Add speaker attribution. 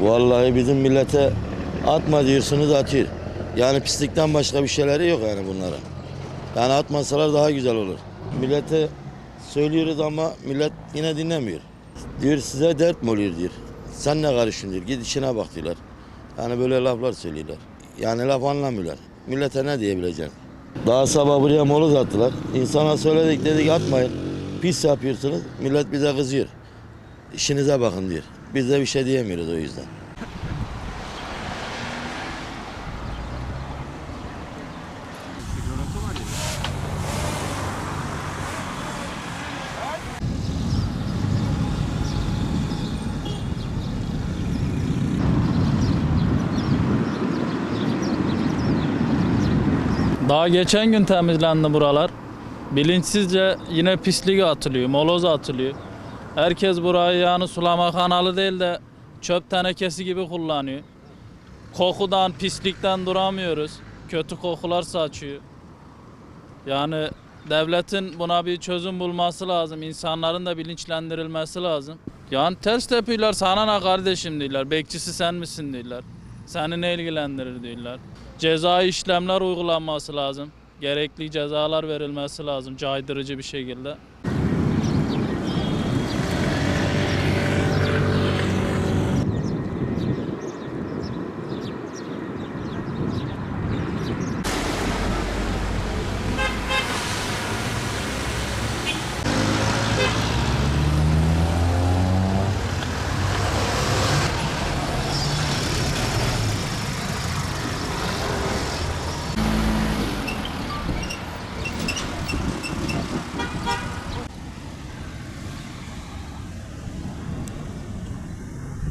Speaker 1: Vallahi bizim millete atma diyorsunuz atıyor. Yani pislikten başka bir şeyleri yok yani bunlara. Yani atmasalar daha güzel olur. Millete söylüyoruz ama millet yine dinlemiyor. Diyor size dert mi oluyor diyor. Sen ne karışıyorsun diyor. Git işine bak diyorlar. Yani böyle laflar söylüyorlar. Yani laf anlamıyorlar. Millete ne diyebileceksin? Daha sabah buraya moloz attılar. İnsana söyledik dedik atmayın. Pis yapıyorsunuz. Millet bize kızıyor. İşinize bakın diyor. Biz de bir şey diyemiyoruz o yüzden.
Speaker 2: Daha geçen gün temizlendi buralar. Bilinçsizce yine pislik atılıyor, moloz atılıyor. Herkes burayı yani sulama kanalı değil de çöp tenekesi gibi kullanıyor. Kokudan, pislikten duramıyoruz. Kötü kokular saçıyor. Yani devletin buna bir çözüm bulması lazım. İnsanların da bilinçlendirilmesi lazım. Yani ters tepiyorlar sana ne kardeşim diyorlar. Bekçisi sen misin diyorlar. Seni ne ilgilendirir diyorlar. Ceza işlemler uygulanması lazım. Gerekli cezalar verilmesi lazım caydırıcı bir şekilde.